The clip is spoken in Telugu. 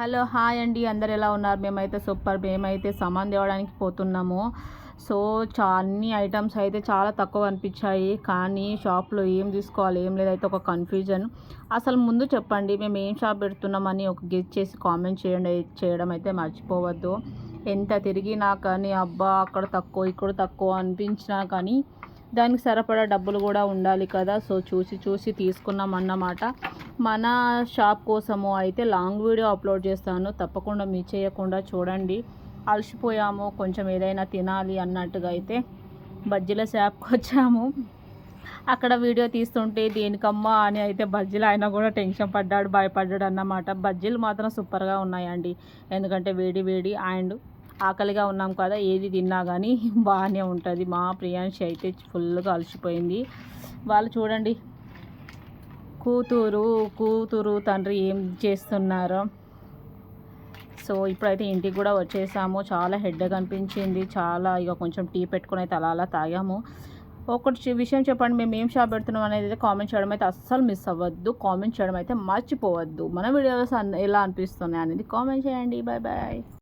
హలో హాయ్ అండి. అందరు ఎలా ఉన్నారు? మేమైతే సూపర్. మేమైతే సామాన్ తేవడానికి పోతున్నాము. సో చా అన్ని ఐటమ్స్ అయితే చాలా తక్కువ అనిపించాయి. కానీ షాప్లో ఏం తీసుకోవాలి ఏం లేదైతే ఒక కన్ఫ్యూజన్. అసలు ముందు చెప్పండి మేము ఏం షాప్ పెడుతున్నామని ఒక గెస్ట్ చేసి కామెంట్ చేయండి చేయడం అయితే మర్చిపోవద్దు. ఎంత తిరిగినా కానీ అబ్బా అక్కడ తక్కువ ఇక్కడ తక్కువ అనిపించినా కానీ దానికి సరిపడా డబ్బులు కూడా ఉండాలి కదా. సో చూసి చూసి తీసుకున్నాం అన్నమాట. మన షాప్ కోసము అయితే లాంగ్ వీడియో అప్లోడ్ చేస్తాను. తప్పకుండా మీ చేయకుండా చూడండి. అలసిపోయాము. కొంచెం ఏదైనా తినాలి అన్నట్టుగా అయితే బజ్జీల షాప్కి వచ్చాము. అక్కడ వీడియో తీస్తుంటే దేనికమ్మా అని అయితే బజ్జీలు ఆయన కూడా టెన్షన్ పడ్డాడు భయపడ్డాడు అన్నమాట. బజ్జీలు మాత్రం సూపర్గా ఉన్నాయండి. ఎందుకంటే వేడి వేడి అండ్ ఆకలిగా ఉన్నాం కదా ఏది తిన్నా కానీ బాగానే ఉంటుంది. మా ప్రియాంశి అయితే ఫుల్గా అలసిపోయింది. వాళ్ళు చూడండి. కూతురు కూతురు తండ్రి ఏం చేస్తున్నారో. సో ఇప్పుడైతే ఇంటికి కూడా వచ్చేసాము. చాలా హెడ్ అనిపించింది. చాలా ఇక కొంచెం టీ పెట్టుకుని అయితే అలా అలా తాగాము. ఒకటి విషయం చెప్పండి. మేము ఏం షాప్ పెడుతున్నాం అనేది అయితే కామెంట్ చేయడం అయితే అస్సలు మిస్ అవ్వద్దు. కామెంట్ చేయడం అయితే మర్చిపోవద్దు. మన వీడియోస్ ఎలా అనిపిస్తున్నాయి అనేది కామెంట్ చేయండి. Bye bye